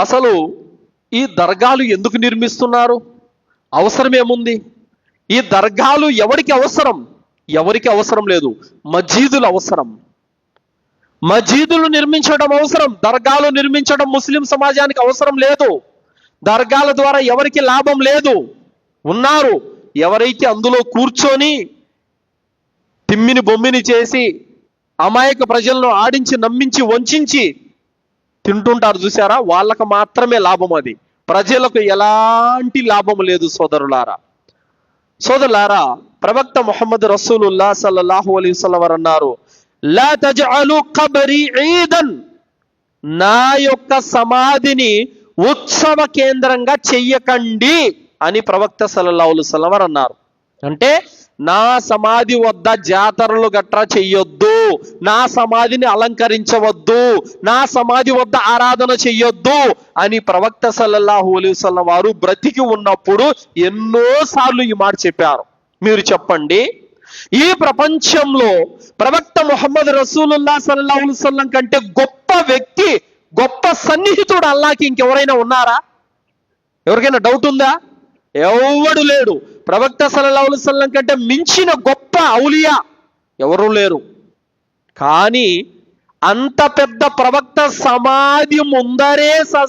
అసలు ఈ దర్గాలు ఎందుకు నిర్మిస్తున్నారు? అవసరం ఏముంది? ఈ దర్గాలు ఎవరికి అవసరం? ఎవరికి అవసరం లేదు. మజీదులు అవసరం. మజీదులు నిర్మించడం అవసరం. దర్గాలు నిర్మించడం ముస్లిం సమాజానికి అవసరం లేదు. దర్గాల ద్వారా ఎవరికి లాభం లేదు? ఉన్నారు. ఎవరైతే అందులో కూర్చొని తిమ్మిని బొమ్మిని చేసి అమాయక ప్రజలను ఆడించి నమ్మించి వంచించి తింటుంటారు చూసారా? వాళ్ళకు మాత్రమే లాభం అది. ప్రజలకు ఎలాంటి లాభం లేదు సోదరులారా. సోదరులారా ప్రవక్త ముహమ్మద్ రసూలుల్లా సల్లల్లాహు అలీ వసల్లం వారు అన్నారు లా కబరి ఈదన్. నా యొక్క సమాధిని ఉత్సవ కేంద్రంగా చెయ్యకండి అని ప్రవక్త సల్లల్లాహు అలైహి అన్నారు. అంటే నా సమాధి వద్ద జాతరలు గట్రా చెయ్యొద్దు. నా సమాధిని అలంకరించవద్దు. నా సమాధి వద్ద ఆరాధన చెయ్యొద్దు అని ప్రవక్త సల్లల్లాహు అలైహి వారు బ్రతికి ఉన్నప్పుడు ఎన్నో సార్లు ఈ మాట చెప్పారు. మీరు చెప్పండి. ఈ ప్రపంచంలో ప్రవక్త ముహమ్మద్ రసూలుల్లా సల్లాహు అలైహి కంటే గొప్ప వ్యక్తి గొప్ప సన్నిహితుడు అల్లాకి ఇంకెవరైనా ఉన్నారా? ఎవరికైనా డౌట్ ఉందా? ఎవడు లేడు. ప్రవక్త సల్లల్లాహు అలైహి కంటే మించిన గొప్ప ఔలియా ఎవరు లేరు. కానీ అంత పెద్ద ప్రవక్త సమాధి ముందరే స-